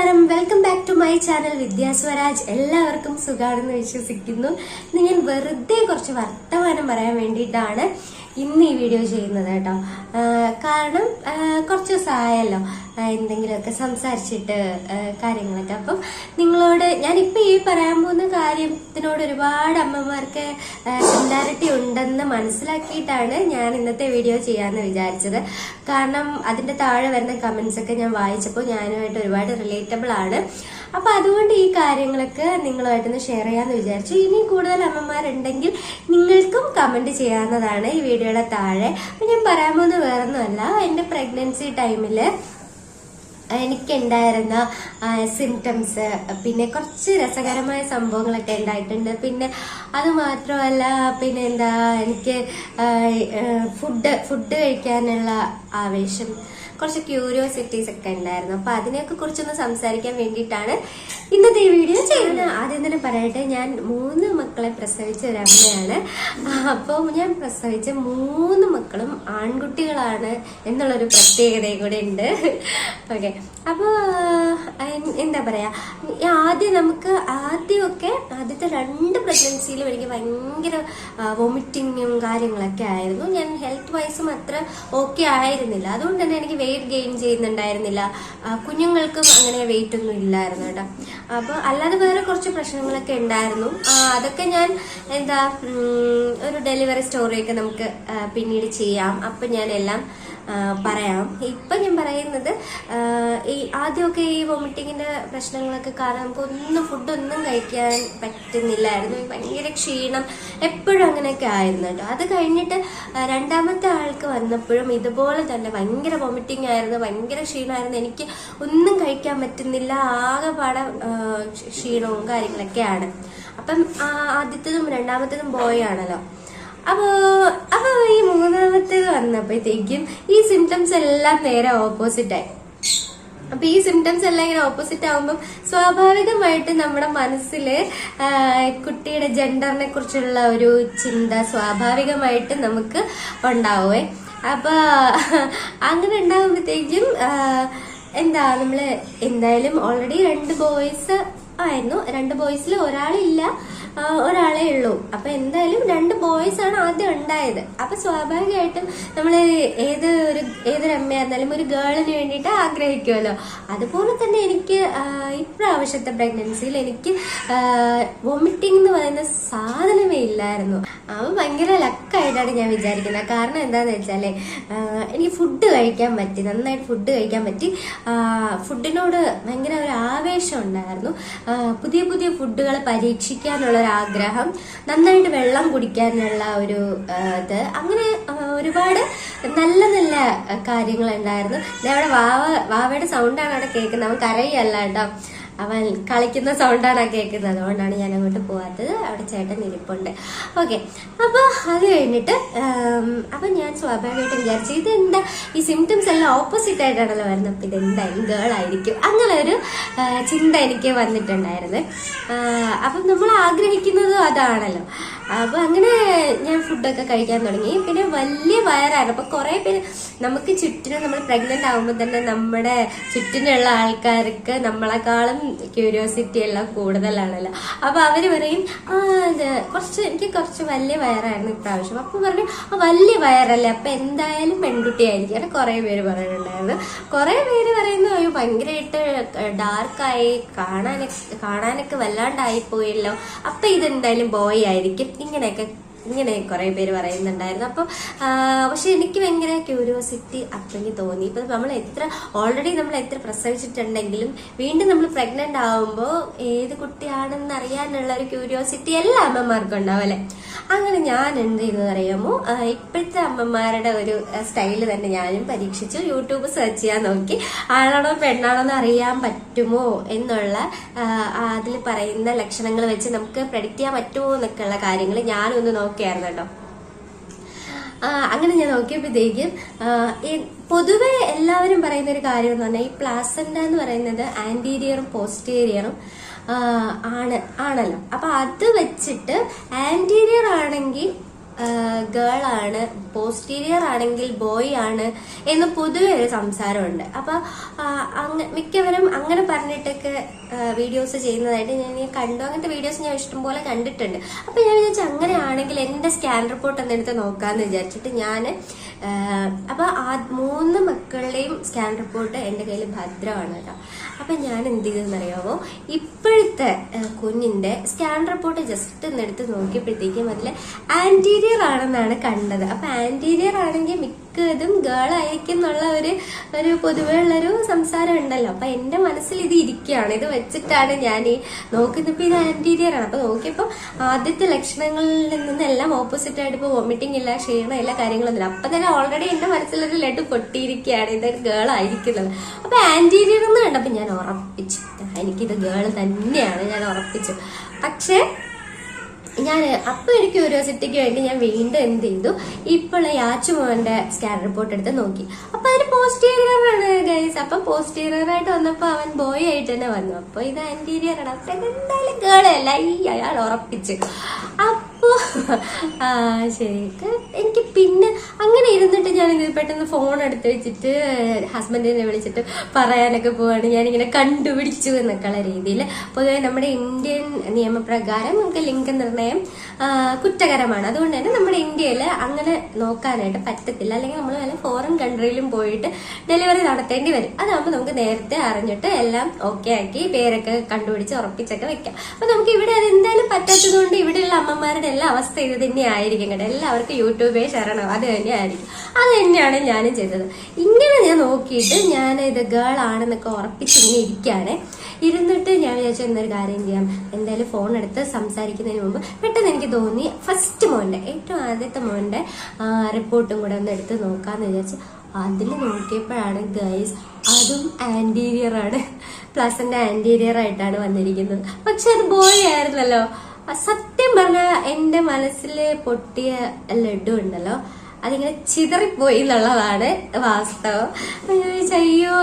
നമസ്കാരം. Welcome back to my channel Vidyaswaraj എല്ലാവർക്കും സുഖാണെന്ന് വിശ്വസിക്കുന്നു. ഇന്ന് ഞാൻ വെറുതെ കുറച്ച് വർത്തമാനം പറയാൻ വേണ്ടിയിട്ടാണ് ഇന്ന് ഈ വീഡിയോ ചെയ്യുന്നത് കേട്ടോ. കാരണം കുറച്ച് ദിവസമായല്ലോ എന്തെങ്കിലുമൊക്കെ സംസാരിച്ചിട്ട് കാര്യങ്ങളൊക്കെ. അപ്പം നിങ്ങളോട് ഞാനിപ്പോൾ ഈ പറയാൻ പോകുന്ന കാര്യത്തിനോട് ഒരുപാട് അമ്മമാർക്ക് സിമിലാരിറ്റി ഉണ്ടെന്ന് മനസ്സിലാക്കിയിട്ടാണ് ഞാൻ ഇന്നത്തെ വീഡിയോ ചെയ്യാമെന്ന് വിചാരിച്ചത്. കാരണം അതിന്റെ താഴെ വരുന്ന കമന്റ്സ് ഒക്കെ ഞാൻ വായിച്ചപ്പോൾ ഞാനുമായിട്ട് ഒരുപാട് റിലേറ്റബിൾ ആണ്. അപ്പോൾ അതുകൊണ്ട് ഈ കാര്യങ്ങളൊക്കെ നിങ്ങളുമായിട്ടൊന്ന് ഷെയർ ചെയ്യാമെന്ന് വിചാരിച്ചു. ഇനി കൂടുതൽ അമ്മമാരുണ്ടെങ്കിൽ നിങ്ങൾക്കും കമന്റ് ചെയ്യാവുന്നതാണ് ഈ വീഡിയോയുടെ താഴെ. അപ്പൊ ഞാൻ പറയാൻ പോകുന്നത് വേറൊന്നുമല്ല. എന്റെ പ്രഗ്നൻസി ടൈമിൽ എനിക്കുണ്ടായിരുന്ന സിംറ്റംസ് പിന്നെ കുറച്ച് രസകരമായ സംഭവങ്ങളൊക്കെ ഉണ്ടായിട്ടുണ്ട്. പിന്നെ അത് മാത്രമല്ല പിന്നെ എന്താ എനിക്ക് ഫുഡ് ഫുഡ് കഴിക്കാനുള്ള ആവേശം കുറച്ച് ക്യൂരിയോസിറ്റീസ് ഒക്കെ ഉണ്ടായിരുന്നു. അപ്പോൾ അതിനെയൊക്കെ കുറിച്ചൊന്ന് സംസാരിക്കാൻ വേണ്ടിയിട്ടാണ് ഇന്നത്തെ ഈ വീഡിയോ ചെയ്യുന്നത്. ആദ്യം തന്നെ പറയട്ടെ ഞാൻ മൂന്ന് മക്കളെ പ്രസവിച്ച ഒരു അമ്മയാണ്. അപ്പോൾ ഞാൻ പ്രസവിച്ച മൂന്ന് മക്കളും ആൺകുട്ടികളാണ് എന്നുള്ളൊരു പ്രത്യേകതയും കൂടെ ഉണ്ട്. ഓക്കെ അപ്പോൾ എന്താ പറയുക ആദ്യം നമുക്ക് ആദ്യമൊക്കെ ആദ്യത്തെ രണ്ട് പ്രഗ്നൻസിയിലും എനിക്ക് ഭയങ്കര വൊമിറ്റിങ്ങും കാര്യങ്ങളൊക്കെ ആയിരുന്നു. ഞാൻ ഹെൽത്ത് വൈസും അത്ര ഓക്കെ ആയിരുന്നില്ല. അതുകൊണ്ട് തന്നെ എനിക്ക് വെയിറ്റ് ഗെയിൻ ചെയ്യുന്നുണ്ടായിരുന്നില്ല. കുഞ്ഞുങ്ങൾക്കും അങ്ങനെ വെയിറ്റ് ഒന്നും ഇല്ലായിരുന്നു കേട്ടോ. അപ്പോൾ അല്ലാതെ വേറെ കുറച്ച് പ്രശ്നങ്ങളൊക്കെ ഉണ്ടായിരുന്നു. അതൊക്കെ ഞാൻ എന്താ ഒരു ഡെലിവറി സ്റ്റോറിയൊക്കെ നമുക്ക് പിന്നീട് ചെയ്യാം. അപ്പം ഞാൻ എല്ലാം പറയാം. ഇപ്പൊ ഞാൻ പറയുന്നത് ഈ ആദ്യമൊക്കെ ഈ വോമിറ്റിങ്ങിന്റെ പ്രശ്നങ്ങളൊക്കെ കാരണം നമുക്ക് ഒന്നും ഫുഡൊന്നും കഴിക്കാൻ പറ്റുന്നില്ലായിരുന്നു. ഭയങ്കര ക്ഷീണം എപ്പോഴും അങ്ങനെയൊക്കെ ആയിരുന്നു കേട്ടോ. അത് കഴിഞ്ഞിട്ട് രണ്ടാമത്തെ ആൾക്ക് വന്നപ്പോഴും ഇതുപോലെ തന്നെ ഭയങ്കര വോമിറ്റിംഗ് ആയിരുന്നു ഭയങ്കര ക്ഷീണമായിരുന്നു. എനിക്ക് ഒന്നും കഴിക്കാൻ പറ്റുന്നില്ല ആകെപാടെ ക്ഷീണവും കാര്യങ്ങളൊക്കെയാണ്. അപ്പം ആദ്യത്തതും രണ്ടാമത്തതും ബോയ് ആണല്ലോ അപ്പോ അപ്പൊ ഈ മൂന്നാമത്തേത് വന്നപ്പോഴത്തേക്കും ഈ സിംറ്റംസ് എല്ലാം നേരെ ഓപ്പോസിറ്റ് ആയി. അപ്പൊ ഈ സിംറ്റംസ് എല്ലാം ഇങ്ങനെ ഓപ്പോസിറ്റ് ആകുമ്പോൾ സ്വാഭാവികമായിട്ട് നമ്മുടെ മനസ്സിൽ കുട്ടിയുടെ ജെൻഡറിനെ കുറിച്ചുള്ള ഒരു ചിന്ത സ്വാഭാവികമായിട്ട് നമുക്ക് ഉണ്ടാവുമേ അപ്പൊ അങ്ങനെ ഉണ്ടാകുമ്പോഴത്തേക്കും എന്താ നമ്മൾ എന്തായാലും ഓൾറെഡി രണ്ട് ബോയ്സ് ആയിരുന്നു. രണ്ട് ബോയ്സിൽ ഒരാളില്ല. ഒരാളേ ഉള്ളൂ. അപ്പൊ എന്തായാലും രണ്ട് ബോയ്സ് ആണ് ആദ്യം ഉണ്ടായത്. അപ്പൊ സ്വാഭാവികമായിട്ടും നമ്മൾ ഏത് ഒരു ഏതൊരു അമ്മയായിരുന്നാലും ഒരു ഗേളിന് വേണ്ടിയിട്ട് ആഗ്രഹിക്കുമല്ലോ അതുപോലെ തന്നെ എനിക്ക് ഇപ്രാവശ്യത്തെ പ്രഗ്നൻസിയിൽ എനിക്ക് വൊമിറ്റിംഗ് എന്ന് പറയുന്ന സാധനമേ ഇല്ലായിരുന്നു. അവൻ ഭയങ്കര ലക്കായിട്ടാണ് ഞാൻ വിചാരിക്കുന്നത്. കാരണം എന്താന്ന് വെച്ചാൽ എനിക്ക് ഫുഡ് കഴിക്കാൻ പറ്റി നന്നായിട്ട് ഫുഡ് കഴിക്കാൻ പറ്റി. ഫുഡിനോട് ഭയങ്കര ഒരു ആവേശം ഉണ്ടായിരുന്നു. പുതിയ പുതിയ ഫുഡുകൾ പരീക്ഷിക്കാനുള്ള ഒരു ആഗ്രഹം. നന്നായിട്ട് വെള്ളം കുടിക്കാനുള്ള ഒരു ഇത്. അങ്ങനെ ഒരുപാട് നല്ല നല്ല കാര്യങ്ങൾ ഉണ്ടായിരുന്നു അവിടെ വാവ വാവയുടെ സൗണ്ടാണ് അവിടെ കേൾക്കുന്നത്. അവൻ കരയല്ല കേട്ടോ. അവൻ കളിക്കുന്ന സൗണ്ടാണ് കേൾക്കുന്നത്. അതുകൊണ്ടാണ് ഞാൻ അങ്ങോട്ട് പോവാത്തത്. അവിടെ ചേട്ടൻ ഇരിപ്പുണ്ട്. ഓക്കെ അപ്പൊ അത് കഴിഞ്ഞിട്ട് അപ്പൊ ഞാൻ സ്വാഭാവികമായിട്ട് വിചാരിച്ചു ഇത് എന്താ ഈ സിംറ്റംസ് എല്ലാം ഓപ്പോസിറ്റ് ആയിട്ടാണല്ലോ വരുന്നത്. അപ്പൊ ഇതെന്തായാലും ഗേൾ ആയിരിക്കും. അങ്ങനെ ഒരു ചിന്ത എനിക്ക് വന്നിട്ടുണ്ടായിരുന്നു. അപ്പൊ നമ്മൾ ആഗ്രഹിക്കുന്നതും അതാണല്ലോ. അപ്പൊ അങ്ങനെ ഞാൻ ഫുഡൊക്കെ കഴിക്കാൻ തുടങ്ങി. പിന്നെ വലിയ വയറായിരുന്നു അപ്പൊ കുറെ പേര് നമുക്ക് ചുറ്റിനും നമ്മൾ പ്രഗ്നന്റ് ആകുമ്പോൾ തന്നെ നമ്മുടെ ചുറ്റിനുള്ള ആൾക്കാർക്ക് നമ്മളെക്കാളും ക്യൂരിയോസിറ്റി എല്ലാം കൂടുതലാണല്ലോ. അപ്പൊ അവർ പറയും ആ കുറച്ച് എനിക്ക് കുറച്ച് വലിയ വയറായിരുന്നു ഇപ്രാവശ്യം. അപ്പൊ പറഞ്ഞു ആ വലിയ വയറല്ലേ അപ്പൊ എന്തായാലും പെൺകുട്ടിയായിരിക്കും. അങ്ങനെ കുറെ പേര് പറയുന്നുണ്ടായിരുന്നു. കുറെ പേര് പറയുന്നു അയ്യോ ഭയങ്കരമായിട്ട് ഡാർക്കായി കാണാനൊക്കെ കാണാനൊക്കെ വല്ലാണ്ടായി പോയല്ലോ അപ്പൊ ഇതെന്തായാലും ബോയ് ആയിരിക്കും. ഇങ്ങനെയൊക്കെ ഇങ്ങനെ കുറെ പേര് പറയുന്നുണ്ടായിരുന്നു. അപ്പോൾ പക്ഷെ എനിക്ക് ഭയങ്കര ക്യൂരിയോസിറ്റി അത്രയ്ക്ക് തോന്നി. ഇപ്പൊ നമ്മൾ എത്ര ഓൾറെഡി നമ്മൾ എത്ര പ്രസവിച്ചിട്ടുണ്ടെങ്കിലും വീണ്ടും നമ്മൾ പ്രഗ്നന്റ് ആവുമ്പോൾ ഏത് കുട്ടിയാണെന്ന് അറിയാനുള്ള ഒരു ക്യൂരിയോസിറ്റി എല്ലാ അമ്മമാർക്കും ഉണ്ടാവും അങ്ങനെ ഞാൻ എന്ത് ചെയ്തു അറിയാമോ? ഇപ്പോഴത്തെ അമ്മമാരുടെ ഒരു സ്റ്റൈൽ തന്നെ ഞാനും പരീക്ഷിച്ചു. യൂട്യൂബ് സെർച്ച് ചെയ്യാൻ നോക്കി. ആളാണോ പെണ്ണാണോ എന്ന് അറിയാൻ പറ്റുമോ എന്നുള്ള അതിൽ പറയുന്ന ലക്ഷണങ്ങൾ വെച്ച് നമുക്ക് പ്രഡിക്റ്റ് ചെയ്യാൻ പറ്റുമോ എന്നൊക്കെയുള്ള കാര്യങ്ങൾ ഞാനൊന്ന് നോക്കിയായിരുന്നു കേട്ടോ. അങ്ങനെ ഞാൻ നോക്കിയപ്പോഴത്തേക്കും പൊതുവെ എല്ലാവരും പറയുന്ന ഒരു കാര്യം എന്ന് പറഞ്ഞാൽ ഈ പ്ലാസന്റ എന്ന് പറയുന്നത് ആന്റീരിയറും പോസ്റ്റീരിയറും ആണ് ആണല്ലോ. അപ്പൊ അത് വെച്ചിട്ട് ആന്റീരിയർ ആണെങ്കിൽ ഗേൾ ആണ് പോസ്റ്റീരിയർ ആണെങ്കിൽ ബോയ് ആണ് എന്ന് പൊതുവെ ഒരു സംസാരമുണ്ട്. അപ്പൊ മിക്കവരും അങ്ങനെ പറഞ്ഞിട്ടൊക്കെ വീഡിയോസ് ചെയ്യുന്നതായിട്ട് ഞാൻ കണ്ടു. അങ്ങനത്തെ വീഡിയോസ് ഞാൻ ഇഷ്ടംപോലെ കണ്ടിട്ടുണ്ട്. അപ്പൊ ഞാൻ വിചാരിച്ചു അങ്ങനെയാണെങ്കിൽ എന്റെ സ്കാൻ റിപ്പോർട്ട് എന്നെടുത്ത് നോക്കാന്ന് വിചാരിച്ചിട്ട് ഞാൻ അപ്പൊ ആ മൂന്ന് മക്കളുടെയും സ്കാൻ റിപ്പോർട്ട് എന്റെ കയ്യിൽ ഭദ്രമാണ് കേട്ടോ. അപ്പൊ ഞാൻ എന്ത് ചെയ്തെന്ന് അറിയാമോ ഇപ്പോഴത്തെ കുഞ്ഞിന്റെ സ്കാൻ റിപ്പോർട്ട് ജസ്റ്റ് ഒന്ന് എടുത്ത് നോക്കിയപ്പോഴത്തേക്കും അതിൽ ആന്റീരിയർ ആണെന്നാണ് കണ്ടത്. അപ്പൊ ആന്റീരിയർ ആണെങ്കിൽ മിക്കതും ഗേൾ ആയിരിക്കും എന്നുള്ള ഒരു ഒരു പൊതുവേ ഉള്ളൊരു സംസാരം ഉണ്ടല്ലോ. അപ്പൊ എന്റെ മനസ്സിൽ ഇത് ഇരിക്കുകയാണ്. ഇത് വെച്ചിട്ടാണ് ഞാൻ ഈ നോക്കുന്നപ്പോ ഇത് ആന്റീരിയർ ആണ്. അപ്പൊ നോക്കിയപ്പോ ആദ്യത്തെ ലക്ഷണങ്ങളിൽ നിന്നെല്ലാം ഓപ്പോസിറ്റ് ആയിട്ട് ഇപ്പൊ വോമിറ്റിംഗ് ഇല്ല ക്ഷീണം ഇല്ല കാര്യങ്ങളൊന്നുമില്ല അപ്പൊ തന്നെ ഓൾറെഡി എന്റെ മനസ്സിലൊരു ലഡു പൊട്ടിയിരിക്കുകയാണ് ഇത് ഗേൾ ആയിരിക്കുന്നത്. അപ്പൊ ആന്റീരിയർ എന്ന് കണ്ടപ്പോ ഞാൻ ഉറപ്പിച്ചു. എനിക്കിത് ഗേൾ തന്നെയാണ്. ഞാൻ ഉറപ്പിച്ചു. പക്ഷേ ഞാൻ അപ്പൊ ഒരു ക്യൂരിയോസിറ്റിക്ക് വേണ്ടി ഞാൻ വീണ്ടും എന്ത് ചെയ്തു? യാച്ചു മോന്റെ സ്കാൻ റിപ്പോർട്ട് എടുത്ത് നോക്കി. അപ്പൊ അതിന് പോസ്റ്റീരിയറാണ് ഗൈസ് അപ്പൊ പോസ്റ്റീരിയറായിട്ട് വന്നപ്പോ അവൻ ബോയ് ആയിട്ട് തന്നെ വന്നു. അപ്പൊ ഇത് ആന്റീരിയർ ആണ്. അപ്പൊ എന്തായാലും കേളല്ല ഈ അയാൾ ഉറപ്പിച്ച്. ആ ശരി. എനിക്ക് പിന്നെ അങ്ങനെ ഇരുന്നിട്ട് ഞാൻ ഇത് പെട്ടെന്ന് ഫോൺ എടുത്ത് വെച്ചിട്ട് ഹസ്ബൻഡിനെ വിളിച്ചിട്ട് പറയാനൊക്കെ പോവാണ്. ഞാനിങ്ങനെ കണ്ടുപിടിച്ചു എന്നൊക്കെയുള്ള രീതിയിൽ. പൊതുവെ നമ്മുടെ ഇന്ത്യൻ നിയമപ്രകാരം നമുക്ക് ലിംഗനിർണയം കുറ്റകരമാണ്. അതുകൊണ്ട് തന്നെ നമ്മുടെ ഇന്ത്യയിൽ അങ്ങനെ നോക്കാനായിട്ട് പറ്റത്തില്ല. അല്ലെങ്കിൽ നമ്മൾ വല്ല ഫോറിൻ കൺട്രിയിലും പോയിട്ട് ഡെലിവറി നടത്തേണ്ടി വരും. അതാകുമ്പോൾ നമുക്ക് നേരത്തെ അറിഞ്ഞിട്ട് എല്ലാം ഓക്കെ ആക്കി പേരൊക്കെ കണ്ടുപിടിച്ച് ഉറപ്പിച്ചൊക്കെ വെക്കാം. അപ്പൊ നമുക്ക് ഇവിടെ അത് എന്തായാലും പറ്റാത്തത് കൊണ്ട് ഇവിടെയുള്ള അമ്മമാരുടെ എല്ലാ അവസ്ഥ ഇത് തന്നെ ആയിരിക്കും കേട്ടോ. എല്ലാവർക്കും യൂട്യൂബേ ശരണം. അത് തന്നെ ആയിരിക്കും അത് തന്നെയാണ് ഞാനും ചെയ്തത്. ഇങ്ങനെ ഞാൻ നോക്കിയിട്ട് ഞാൻ ഇത് ഗേൾ ആണെന്നൊക്കെ ഉറപ്പിച്ച് ഇങ്ങനെ ഇരിക്കുകയാണ്. ഇരുന്നിട്ട് ഞാൻ വിചാരിച്ചു എന്നൊരു കാര്യം ചെയ്യാം. എന്തായാലും ഫോൺ എടുത്ത് സംസാരിക്കുന്നതിന് മുമ്പ് പെട്ടെന്ന് എനിക്ക് തോന്നി ഫസ്റ്റ് മോന്റെ ഏറ്റവും ആദ്യത്തെ മോന്റെ റിപ്പോർട്ടും കൂടെ ഒന്ന് എടുത്ത് നോക്കാമെന്ന് വിചാരിച്ചു അതിൽ നോക്കിയപ്പോഴാണ് ഗൈസ് അതും ആന്റീരിയർ ആണ്. പ്ലസിന്റെ ആന്റീരിയർ ആയിട്ടാണ് വന്നിരിക്കുന്നത്. പക്ഷെ അത് ബോയ് ആയിരുന്നല്ലോ. ആ സത്യം പറഞ്ഞ എന്റെ മനസ്സിൽ പൊട്ടിയ ലഡു ഉണ്ടല്ലോ അതിങ്ങനെ ചിതറിപ്പോയി എന്നുള്ളതാണ് വാസ്തവം. അയ്യോ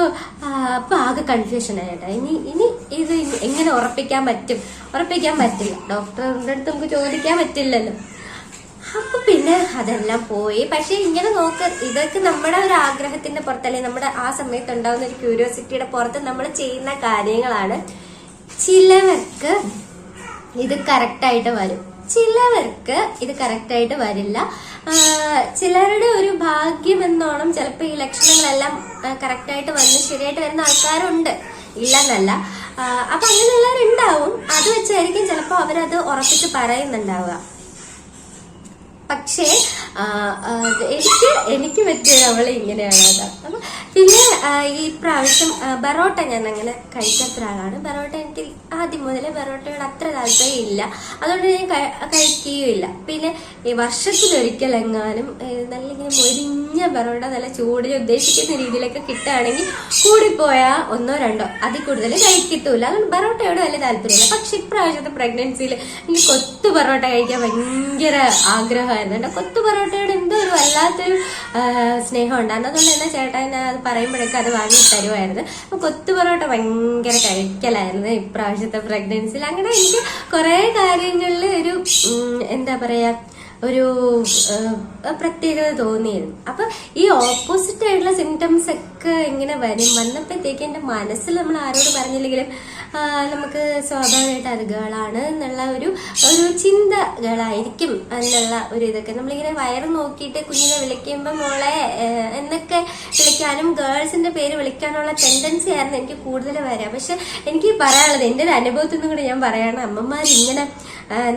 അപ്പൊ ആകെ കൺഫ്യൂഷൻ ആയിട്ടാ ഇനി ഇനി ഇത് എങ്ങനെ ഉറപ്പിക്കാൻ പറ്റും? ഉറപ്പിക്കാൻ പറ്റില്ല. ഡോക്ടറിന്റെ അടുത്ത് നമുക്ക് ചോദിക്കാൻ പറ്റില്ലല്ലോ. അപ്പൊ പിന്നെ അതെല്ലാം പോയി. പക്ഷെ ഇങ്ങനെ നോക്ക് ഇതൊക്കെ നമ്മുടെ ഒരു ആഗ്രഹത്തിന്റെ പുറത്തല്ലേ നമ്മുടെ ആ സമയത്ത് ഉണ്ടാകുന്ന ഒരു ക്യൂരിയോസിറ്റിയുടെ പുറത്ത് നമ്മൾ ചെയ്യുന്ന കാര്യങ്ങളാണ്. ചിലവർക്ക് ഇത് കറക്റ്റായിട്ട് വരും. ചിലവർക്ക് ഇത് കറക്റ്റായിട്ട് വരില്ല. ചിലരുടെ ഒരു ഭാഗ്യം എന്നോണം ചിലപ്പോൾ ഈ ലക്ഷണങ്ങളെല്ലാം കറക്റ്റായിട്ട് വന്ന് ശരിയായിട്ട് വരുന്ന ആൾക്കാരുണ്ട്. ഇല്ലെന്നല്ല. അപ്പൊ അങ്ങനെയുള്ളവരുണ്ടാവും അത് വെച്ചായിരിക്കും ചിലപ്പോൾ അവരത് ഉറപ്പിച്ച് പറയുന്നുണ്ടാവുക. പക്ഷേ എനിക്ക് എനിക്ക് പറ്റിയ അവളെ ഇങ്ങനെയാണ് അപ്പൊ പിന്നെ ഈ പ്രാവശ്യം ബറോട്ട ഞാൻ അങ്ങനെ കഴിക്കാത്ത ഒരാളാണ് ബറോട്ട എനിക്ക് ആദ്യം മുതലേ ബറോട്ടയോട് അത്ര താല്പര്യം ഇല്ല. അതുകൊണ്ട് ഞാൻ കഴിക്കുകയില്ല പിന്നെ ഈ വർഷത്തിലൊരിക്കലെങ്ങാനും നല്ല ഇങ്ങനെ മൊരിഞ്ഞ ബറോട്ട നല്ല ചൂടിൽ ഉദ്ദേശിക്കുന്ന രീതിയിലൊക്കെ കിട്ടുകയാണെങ്കിൽ കൂടിപ്പോയാൽ ഒന്നോ രണ്ടോ അതിൽ കൂടുതൽ കഴിക്കത്തൂല അതുകൊണ്ട് ബറോട്ടയോട് വലിയ താല്പര്യമില്ല. പക്ഷെ ഇപ്രാവശ്യത്തെ പ്രഗ്നൻസിയിൽ എനിക്ക് കൊത്തു പൊറോട്ട കഴിക്കാൻ ഭയങ്കര ആഗ്രഹമായിരുന്നു കൊത്തു കൊത്തു പൊറോട്ടയോട് എന്തോ ഒരു വല്ലാത്തൊരു സ്നേഹം ഉണ്ടായിരുന്നു അതുകൊണ്ട് തന്നെ ചേട്ടൻ അത് പറയുമ്പോഴൊക്കെ അത് വാങ്ങി തരുമായിരുന്നു. അപ്പോൾ കൊത്തു പൊറോട്ട ഭയങ്കര കഴിക്കലായിരുന്നു ഇപ്രാവശ്യത്തെ പ്രഗ്നൻസിയിൽ അങ്ങനെ എനിക്ക് കുറേ കാര്യങ്ങളിൽ ഒരു എന്താ പറയാ ഒരു പ്രത്യേകത തോന്നിയിരുന്നു. അപ്പൊ ഈ ഓപ്പോസിറ്റ് ആയിട്ടുള്ള സിംറ്റംസ് ഒക്കെ ഇങ്ങനെ വരും. വന്നപ്പോഴത്തേക്ക് എന്റെ മനസ്സിൽ നമ്മൾ ആരോട് പറഞ്ഞില്ലെങ്കിലും നമുക്ക് സ്വാഭാവികമായിട്ട് അത് എന്നുള്ള ഒരു ഒരു ചിന്തകളായിരിക്കും എന്നുള്ള ഒരു ഇതൊക്കെ. നമ്മളിങ്ങനെ വയറ് നോക്കിയിട്ട് കുഞ്ഞിനെ വിളിക്കുമ്പോൾ മോളെ എന്നൊക്കെ വിളിക്കാനും ഗേൾസിന്റെ പേര് വിളിക്കാനുള്ള ടെൻഡൻസി ആയിരുന്നു എനിക്ക് കൂടുതൽ വരാം. പക്ഷെ എനിക്ക് പറയാനുള്ളത് എന്റെ ഒരു അനുഭവത്തിൽ നിന്നും കൂടി ഞാൻ പറയാണ് അമ്മമാർ ഇങ്ങനെ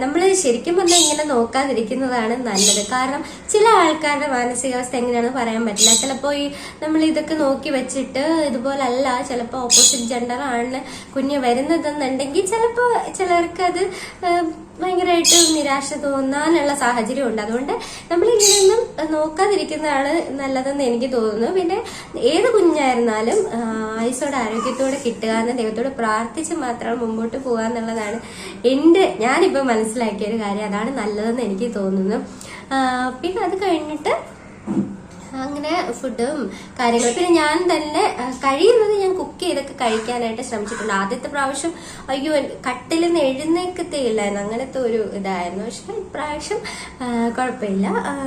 നമ്മൾ ശരിക്കും പറഞ്ഞാൽ ഇങ്ങനെ നോക്കാതിരിക്കുന്നതാണ് നല്ലത്. കാരണം ചില ആൾക്കാരുടെ മാനസികാവസ്ഥ എങ്ങനെയാണെന്ന് പറയാൻ പറ്റില്ല. ചിലപ്പോൾ ഈ നമ്മൾ ഇതൊക്കെ നോക്കി വെച്ചിട്ട് ഇതുപോലല്ല ചിലപ്പോൾ ഓപ്പോസിറ്റ് ജെൻഡർ ആണ് കുഞ്ഞ് വരുന്നതെന്നുണ്ടെങ്കിൽ ചിലപ്പോൾ ചിലർക്ക് അത് ഭയങ്കരമായിട്ട് നിരാശ തോന്നാനുള്ള സാഹചര്യം ഉണ്ട്. അതുകൊണ്ട് നമ്മൾ ഇങ്ങനെയൊന്നും നോക്കാതിരിക്കുന്നതാണ് നല്ലതെന്ന് എനിക്ക് തോന്നുന്നു. പിന്നെ ഏത് കുഞ്ഞായിരുന്നാലും ആയുസോടെ ആരോഗ്യത്തോടെ കിട്ടുക എന്ന് ദൈവത്തോട് പ്രാർത്ഥിച്ച് മാത്രം മുമ്പോട്ട് പോകുക എന്നുള്ളതാണ് എന്റെ ഞാനിപ്പോൾ മനസ്സിലാക്കിയ ഒരു കാര്യം. അതാണ് നല്ലതെന്ന് എനിക്ക് തോന്നുന്നു. പിന്നെ അത് കഴിഞ്ഞിട്ട് അങ്ങനെ ഫുഡും കാര്യങ്ങളും. പിന്നെ ഞാൻ തന്നെ കഴിയുന്നത് ഞാൻ കുക്ക് ചെയ്തൊക്കെ കഴിക്കാനായിട്ട് ശ്രമിച്ചിട്ടുണ്ട്. ആദ്യത്തെ പ്രാവശ്യം അയ്യോ കട്ടിൽ നിന്ന് എഴുന്നേക്കത്തേ ഇല്ലായിരുന്നു. അങ്ങനത്തെ ഒരു ഇതായിരുന്നു. പക്ഷെ ഇപ്രാവശ്യം കുഴപ്പമില്ല.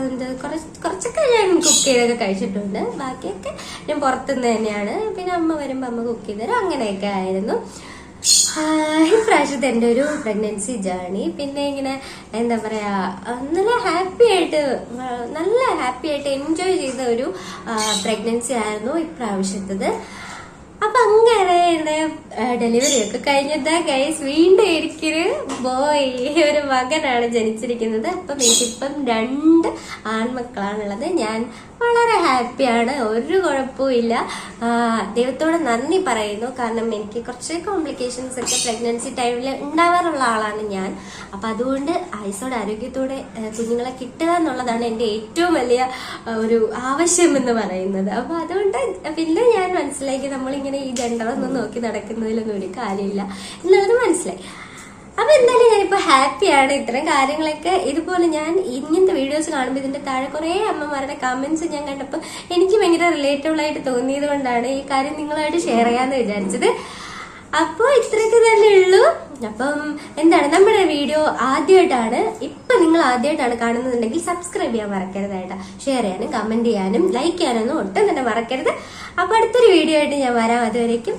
എന്താ കുറച്ച് കുറച്ചൊക്കെ ഞാൻ കുക്ക് ചെയ്തൊക്കെ കഴിച്ചിട്ടുണ്ട്. ബാക്കിയൊക്കെ ഞാൻ പുറത്തുനിന്ന് തന്നെയാണ്. പിന്നെ അമ്മ വരുമ്പോൾ അമ്മ കുക്ക് ചെയ്തു തരും. അങ്ങനെയൊക്കെ ആയിരുന്നു. ഇപ്രാവശ്യത്തെ എന്റെ ഒരു പ്രഗ്നൻസി ജേണി പിന്നെ ഇങ്ങനെ എന്താ പറയാ ആഹ് നല്ല ഹാപ്പി ആയിട്ട് നല്ല ഹാപ്പി ആയിട്ട് എൻജോയ് ചെയ്ത ഒരു പ്രഗ്നൻസി ആയിരുന്നു ഇപ്രാവശ്യത്തത്. അപ്പൊ അങ്ങനെ ഡെലിവറി ഒക്കെ കഴിഞ്ഞതാ ഗൈസ് വീണ്ടും എനിക്കൊരു ബോയ് ഒരു മകനാണ് ജനിച്ചിരിക്കുന്നത്. അപ്പം എനിക്കിപ്പം രണ്ട് ആൺമക്കളാണുള്ളത്. ഞാൻ വളരെ ഹാപ്പിയാണ് ഒരു കുഴപ്പവും ഇല്ല. ദൈവത്തോട് നന്ദി പറയുന്നു. കാരണം എനിക്ക് കുറച്ച് കോംപ്ലിക്കേഷൻസ് ഒക്കെ പ്രഗ്നൻസി ടൈമിൽ ഉണ്ടാവാറുള്ള ആളാണ് ഞാൻ. അപ്പൊ അതുകൊണ്ട് ആയുസോടെ ആരോഗ്യത്തോടെ കുഞ്ഞുങ്ങളെ കിട്ടുക എന്നുള്ളതാണ് എന്റെ ഏറ്റവും വലിയ ഒരു ആവശ്യം എന്ന് പറയുന്നത്. അപ്പൊ അതുകൊണ്ട് പിന്നെ ഞാൻ മനസ്സിലാക്കി നമ്മളിങ്ങനെ ഈ ജണ്ടറൊന്നും നോക്കി നടക്കുന്നതിലൊന്നും ഒരു കാര്യമില്ല. എന്നുള്ളത് മനസ്സിലായി. അപ്പൊ എന്തായാലും ഞാനിപ്പോ ഹാപ്പിയാണ് ഇത്തരം കാര്യങ്ങളൊക്കെ ഇതുപോലെ ഞാൻ ഇങ്ങനത്തെ വീഡിയോസ് കാണുമ്പോൾ ഇതിന്റെ താഴെ കുറെ അമ്മമാരുടെ കമന്റ്സ് ഞാൻ കണ്ടപ്പോൾ എനിക്ക് ഭയങ്കര റിലേറ്റബിൾ ആയിട്ട് തോന്നിയത് കൊണ്ടാണ് ഈ കാര്യം നിങ്ങളായിട്ട് ഷെയർ ചെയ്യാന്ന് വിചാരിച്ചത്. അപ്പോൾ ഇത്രയൊക്കെ തന്നെ ഉള്ളൂ. അപ്പം എന്താണ് നമ്മുടെ വീഡിയോ ആദ്യമായിട്ടാണ്. ഇപ്പൊ നിങ്ങൾ ആദ്യമായിട്ടാണ് കാണുന്നുണ്ടെങ്കിൽ സബ്സ്ക്രൈബ് ചെയ്യാൻ മറക്കരുതായിട്ട് ഷെയർ ചെയ്യാനും കമന്റ് ചെയ്യാനും ലൈക്ക് ചെയ്യാനൊന്നും ഒട്ടും തന്നെ മറക്കരുത്. അപ്പൊ അടുത്തൊരു വീഡിയോ ആയിട്ട് ഞാൻ വരാം. അതുവരേക്കും